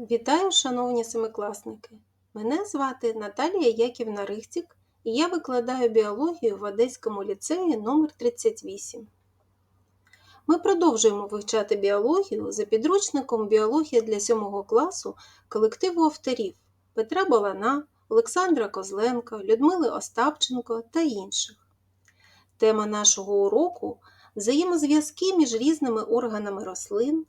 Вітаю, шановні семикласники! Мене звати Наталія Яківна Рихцік і я викладаю біологію в Одеському ліцеї номер 38 Ми продовжуємо вивчати біологію за підручником Біологія для 7 класу колективу авторів Петра Балана, Олександра Козленка, Людмили Остапченко та інших. Тема нашого уроку взаємозв'язки між різними органами рослин,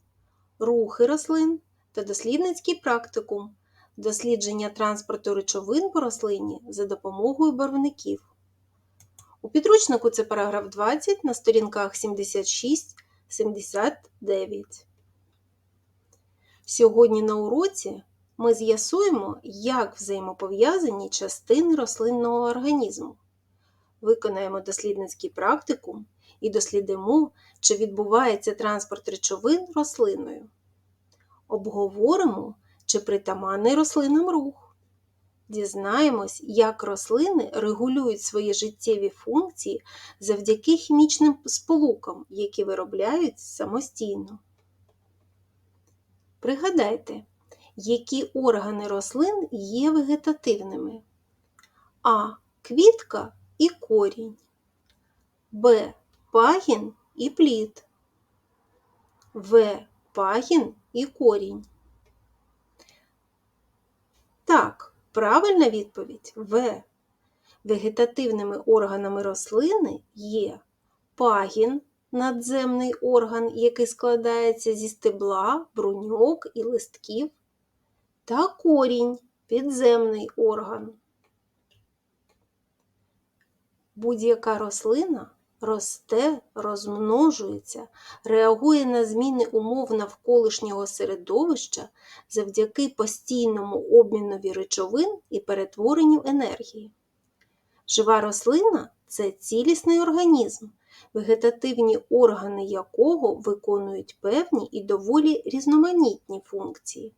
рухи рослин та дослідницький практикум дослідження транспорту речовин по рослині за допомогою барвників. У підручнику це параграф 20 на сторінках 76-79. Сьогодні на уроці ми з'ясуємо, як взаємопов'язані частини рослинного організму. Виконаємо дослідницький практикум і дослідимо, чи відбувається транспорт речовин рослиною. Обговоримо, чи притаманний рослинам рух. Дізнаємось, як рослини регулюють свої життєві функції завдяки хімічним сполукам, які виробляють самостійно. Пригадайте, які органи рослин є вегетативними. А. Квітка і корінь. Б. Пагін і плід. В. Пагін і корінь. Так, правильна відповідь В. Вегетативними органами рослини є пагін, надземний орган, який складається зі стебла, бруньок і листків, та корінь підземний орган. Будь-яка рослина росте, розмножується, реагує на зміни умов навколишнього середовища завдяки постійному обмінові речовин і перетворенню енергії. Жива рослина це цілісний організм, вегетативні органи якого виконують певні і доволі різноманітні функції.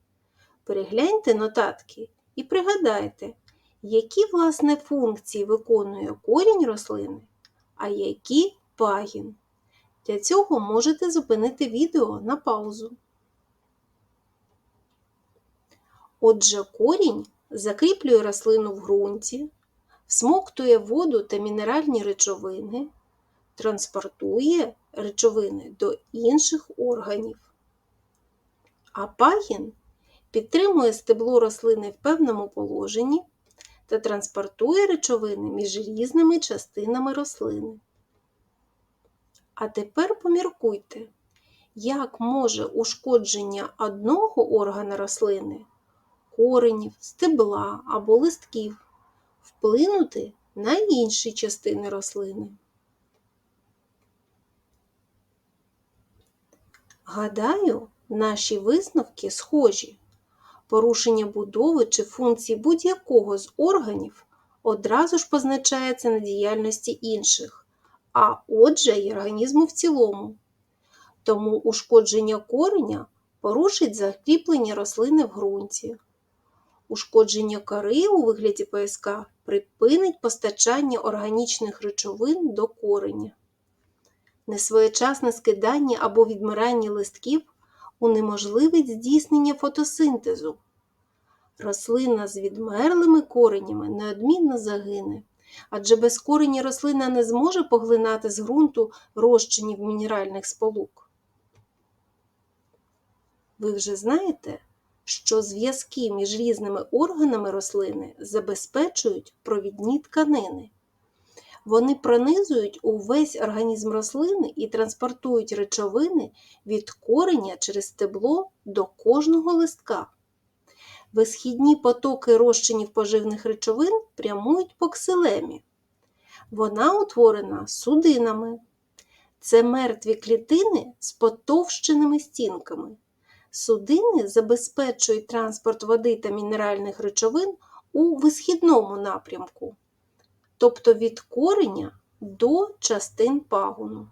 Перегляньте нотатки і пригадайте, які власне функції виконує корінь рослини а які пагін. Для цього можете зупинити відео на паузу. Отже, корінь закріплює рослину в ґрунті, всмоктує воду та мінеральні речовини, транспортує речовини до інших органів. А пагін підтримує стебло рослини в певному положенні та транспортує речовини між різними частинами рослини. А тепер поміркуйте, як може ушкодження одного органа рослини, коренів, стебла або листків вплинути на інші частини рослини. Гадаю, наші висновки схожі порушення будови чи функції будь-якого з органів одразу ж позначається на діяльності інших, а отже й організму в цілому. Тому ушкодження кореня порушить закріплення рослини в ґрунті. Ушкодження кори у вигляді ПСК припинить постачання органічних речовин до кореня. Несвоєчасне скидання або відмирання листків унеможливить здійснення фотосинтезу. Рослина з відмерлими коренями неодмінно загине, адже без корені рослина не зможе поглинати з ґрунту розчинів мінеральних сполук. Ви вже знаєте, що зв'язки між різними органами рослини забезпечують провідні тканини. Вони пронизують увесь організм рослини і транспортують речовини від кореня через стебло до кожного листка. Висхідні потоки розчинів поживних речовин прямують по ксилемі. Вона утворена судинами. Це мертві клітини з потовщеними стінками. Судини забезпечують транспорт води та мінеральних речовин у висхідному напрямку тобто від кореня до частин пагону.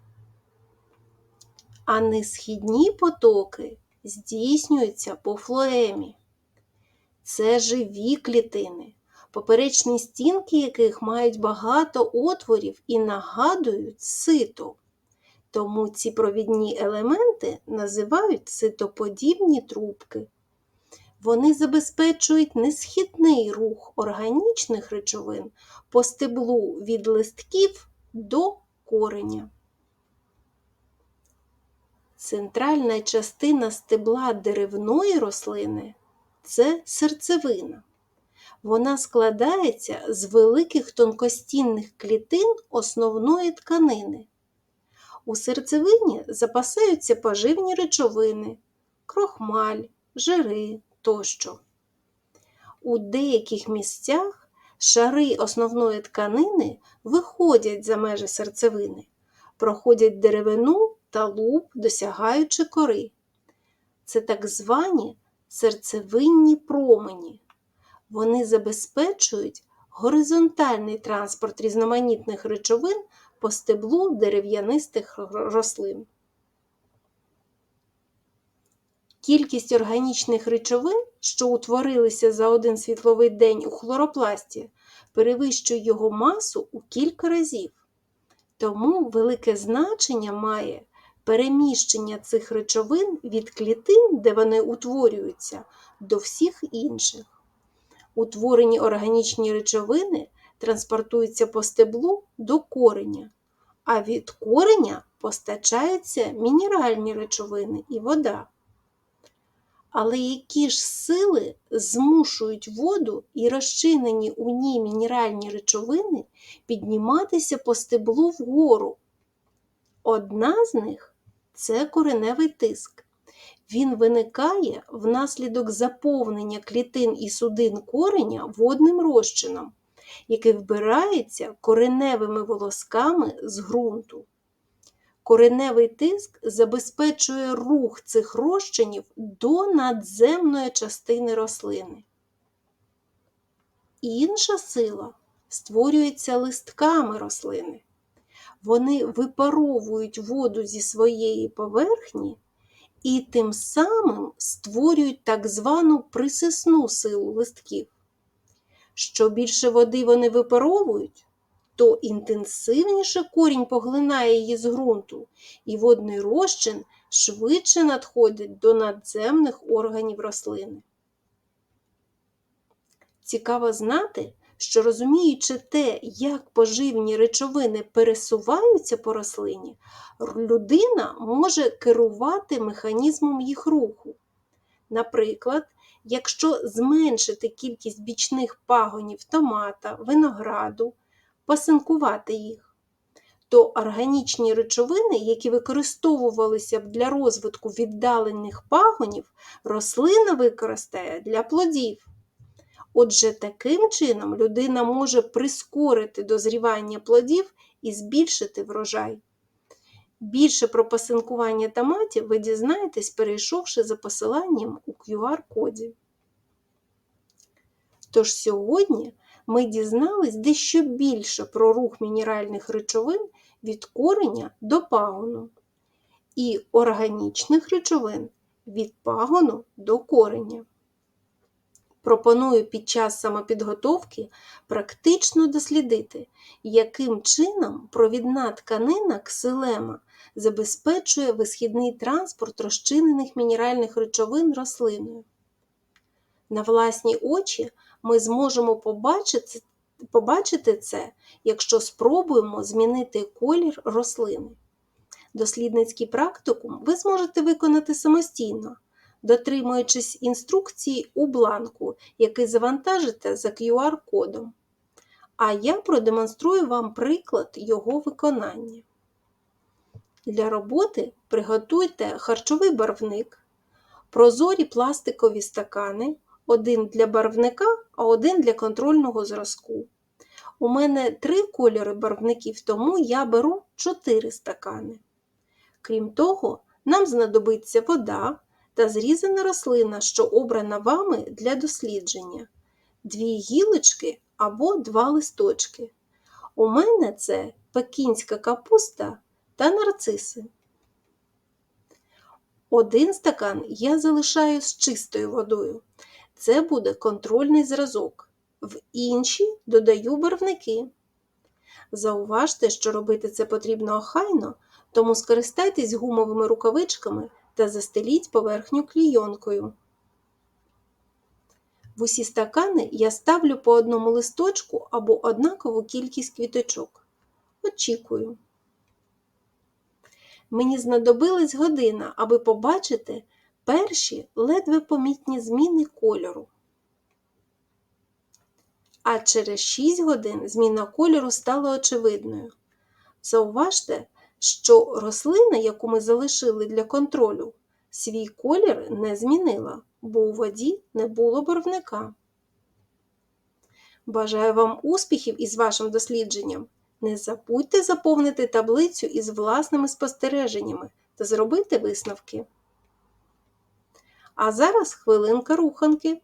А несхідні потоки здійснюються по флоемі. Це живі клітини, поперечні стінки яких мають багато отворів і нагадують сито. Тому ці провідні елементи називають ситоподібні трубки. Вони забезпечують несхідний рух органічних речовин по стеблу від листків до кореня. Центральна частина стебла деревної рослини це серцевина. Вона складається з великих тонкостінних клітин основної тканини. У серцевині запасаються поживні речовини, крохмаль, жири тощо. У деяких місцях шари основної тканини виходять за межі серцевини, проходять деревину та луб, досягаючи кори. Це так звані серцевинні промені. Вони забезпечують горизонтальний транспорт різноманітних речовин по стеблу дерев'янистих рослин. Кількість органічних речовин, що утворилися за один світловий день у хлоропласті, перевищує його масу у кілька разів. Тому велике значення має переміщення цих речовин від клітин, де вони утворюються, до всіх інших. Утворені органічні речовини транспортуються по стеблу до кореня, а від кореня постачаються мінеральні речовини і вода. Але які ж сили змушують воду і розчинені у ній мінеральні речовини підніматися по стеблу вгору? Одна з них це кореневий тиск. Він виникає внаслідок заповнення клітин і судин кореня водним розчином, який вбирається кореневими волосками з ґрунту. Кореневий тиск забезпечує рух цих розчинів до надземної частини рослини. Інша сила створюється листками рослини. Вони випаровують воду зі своєї поверхні і тим самим створюють так звану присисну силу листків. Що більше води вони випаровують, то інтенсивніше корінь поглинає її з ґрунту, і водний розчин швидше надходить до надземних органів рослини. Цікаво знати, що розуміючи те, як поживні речовини пересуваються по рослині, людина може керувати механізмом їх руху. Наприклад, якщо зменшити кількість бічних пагонів томата, винограду, пасинкувати їх, то органічні речовини, які використовувалися б для розвитку віддалених пагонів, рослина використає для плодів. Отже, таким чином людина може прискорити дозрівання плодів і збільшити врожай. Більше про пасинкування томатів ви дізнаєтесь, перейшовши за посиланням у QR-коді. Тож сьогодні ми дізнались дещо більше про рух мінеральних речовин від кореня до пагону і органічних речовин від пагону до кореня. Пропоную під час самопідготовки практично дослідити, яким чином провідна тканина ксилема забезпечує висхідний транспорт розчинених мінеральних речовин рослиною. На власні очі ми зможемо побачити, побачити це, якщо спробуємо змінити колір рослини. Дослідницький практикум ви зможете виконати самостійно дотримуючись інструкції у бланку, який завантажите за QR-кодом. А я продемонструю вам приклад його виконання. Для роботи приготуйте харчовий барвник, прозорі пластикові стакани, один для барвника, а один для контрольного зразку. У мене три кольори барвників, тому я беру 4 стакани. Крім того, нам знадобиться вода, та зрізана рослина, що обрана вами для дослідження, дві гілочки або два листочки. У мене це пекінська капуста та нарциси. Один стакан я залишаю з чистою водою. Це буде контрольний зразок. В інші додаю барвники. Зауважте, що робити це потрібно охайно, тому скористайтесь гумовими рукавичками та застеліть поверхню клійонкою. В усі стакани я ставлю по одному листочку або однакову кількість квіточок. Очікую. Мені знадобилась година, аби побачити перші ледве помітні зміни кольору. А через 6 годин зміна кольору стала очевидною. Зауважте, що рослина, яку ми залишили для контролю, свій колір не змінила, бо у воді не було барвника. Бажаю вам успіхів із вашим дослідженням. Не забудьте заповнити таблицю із власними спостереженнями та зробити висновки. А зараз хвилинка руханки.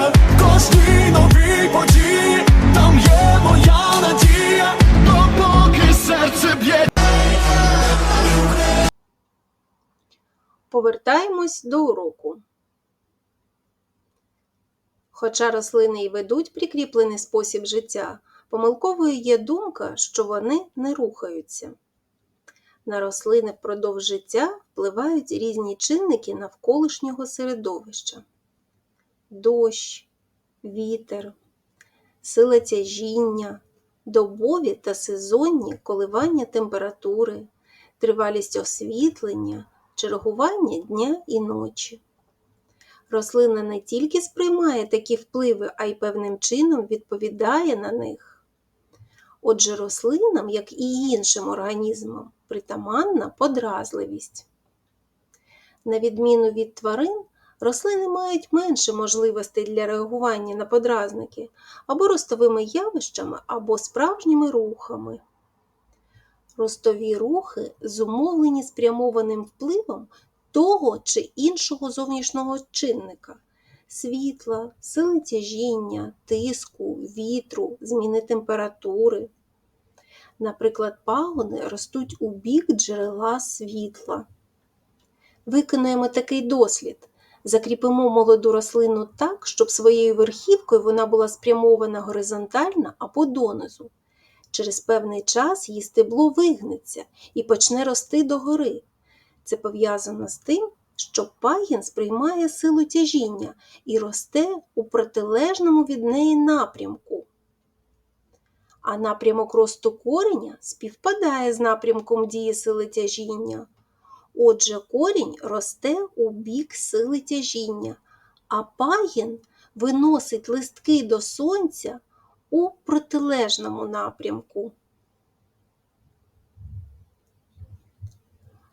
В кожній новій події, там є моя надія, допоки серце б'є. Повертаємось до уроку. Хоча рослини й ведуть прикріплений спосіб життя, помилковою є думка, що вони не рухаються. На рослини впродовж життя впливають різні чинники навколишнього середовища: дощ, вітер, сила тяжіння, добові та сезонні коливання температури, тривалість освітлення, чергування дня і ночі. Рослина не тільки сприймає такі впливи, а й певним чином відповідає на них. Отже, рослинам, як і іншим організмам, притаманна подразливість. На відміну від тварин, рослини мають менше можливостей для реагування на подразники або ростовими явищами, або справжніми рухами. Ростові рухи зумовлені спрямованим впливом того чи іншого зовнішнього чинника світла, сили тяжіння, тиску, вітру, зміни температури. Наприклад, пагони ростуть у бік джерела світла. Виконаємо такий дослід. Закріпимо молоду рослину так, щоб своєю верхівкою вона була спрямована горизонтально або донизу. Через певний час її стебло вигнеться і почне рости догори. Це пов'язано з тим, що пагін сприймає силу тяжіння і росте у протилежному від неї напрямку. А напрямок росту кореня співпадає з напрямком дії сили тяжіння. Отже, корінь росте у бік сили тяжіння, а пагін виносить листки до сонця у протилежному напрямку.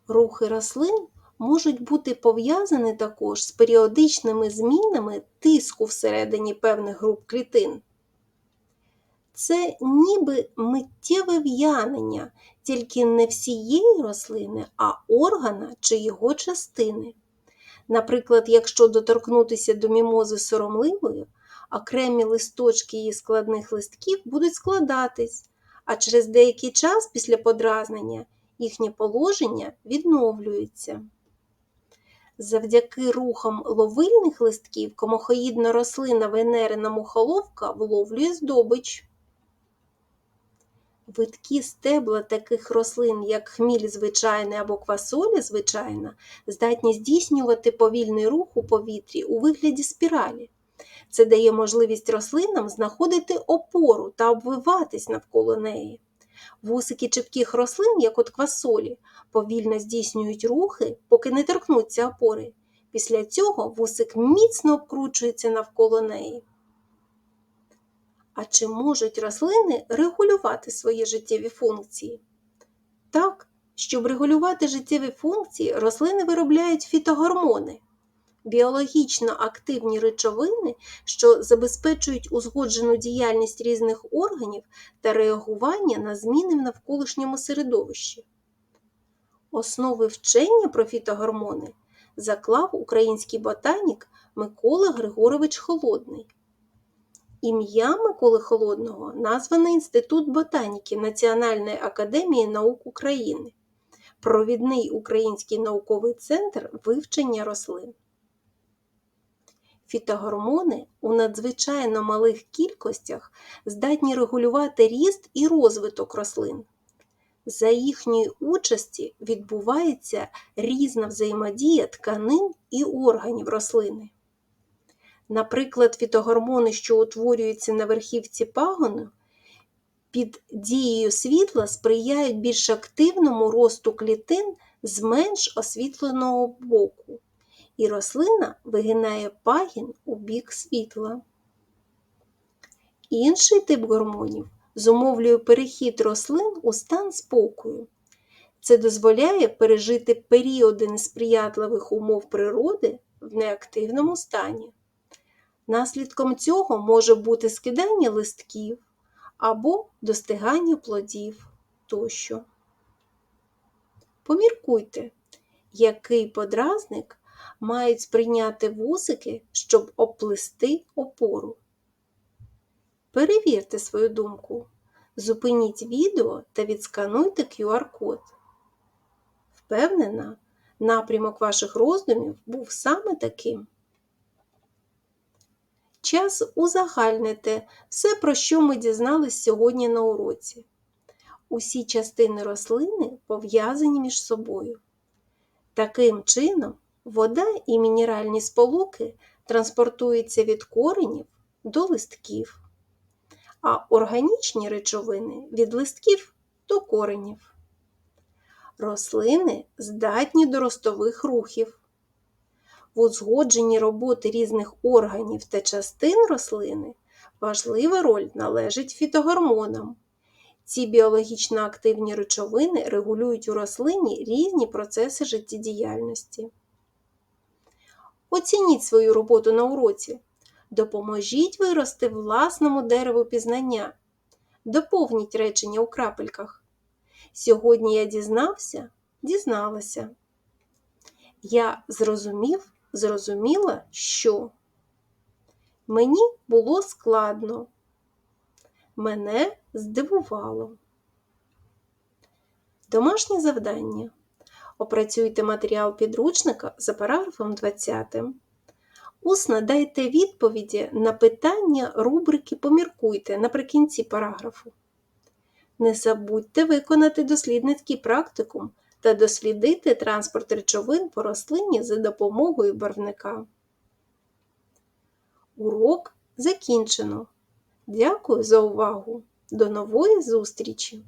Рухи рослин можуть бути пов'язані також з періодичними змінами тиску всередині певних груп клітин. Це ніби миттєве в'янення, тільки не всієї рослини, а органа чи його частини. Наприклад, якщо доторкнутися до мімози соромливою, окремі листочки її складних листків будуть складатись, а через деякий час після подразнення їхнє положення відновлюється. Завдяки рухам ловильних листків комохоїдна рослина венерина мухоловка вловлює здобич. Виткі стебла таких рослин, як хміль звичайний або квасоля звичайна, здатні здійснювати повільний рух у повітрі у вигляді спіралі. Це дає можливість рослинам знаходити опору та обвиватись навколо неї. Вусики чіпких рослин, як от квасолі, повільно здійснюють рухи, поки не торкнуться опори. Після цього вусик міцно обкручується навколо неї. А чи можуть рослини регулювати свої життєві функції? Так, щоб регулювати життєві функції, рослини виробляють фітогормони біологічно активні речовини, що забезпечують узгоджену діяльність різних органів та реагування на зміни в навколишньому середовищі. Основи вчення про фітогормони заклав український ботанік Микола Григорович Холодний. Ім'я Миколи Холодного названо Інститут ботаніки Національної академії наук України, провідний український науковий центр вивчення рослин. Фітогормони у надзвичайно малих кількостях здатні регулювати ріст і розвиток рослин. За їхньої участі відбувається різна взаємодія тканин і органів рослини. Наприклад, фітогормони, що утворюються на верхівці пагону, під дією світла сприяють більш активному росту клітин з менш освітленого боку і рослина вигинає пагін у бік світла. Інший тип гормонів зумовлює перехід рослин у стан спокою. Це дозволяє пережити періоди несприятливих умов природи в неактивному стані. Наслідком цього може бути скидання листків або достигання плодів тощо. Поміркуйте, який подразник мають сприйняти вусики, щоб оплести опору. Перевірте свою думку. Зупиніть відео та відскануйте QR-код. Впевнена, напрямок ваших роздумів був саме таким. Час узагальнити все, про що ми дізнались сьогодні на уроці. Усі частини рослини пов'язані між собою. Таким чином, Вода і мінеральні сполуки транспортуються від коренів до листків, а органічні речовини від листків до коренів. Рослини здатні до ростових рухів. В узгодженні роботи різних органів та частин рослини важлива роль належить фітогормонам. Ці біологічно активні речовини регулюють у рослині різні процеси життєдіяльності. Оцініть свою роботу на уроці. Допоможіть вирости власному дереву пізнання. Доповніть речення у крапельках. Сьогодні я дізнався, дізналася. Я зрозумів, зрозуміла, що мені було складно. Мене здивувало. Домашнє завдання. Опрацюйте матеріал підручника за параграфом 20. Усно дайте відповіді на питання рубрики Поміркуйте наприкінці параграфу. Не забудьте виконати дослідницький практикум та дослідити транспорт речовин по рослині за допомогою барвника. Урок закінчено. Дякую за увагу. До нової зустрічі!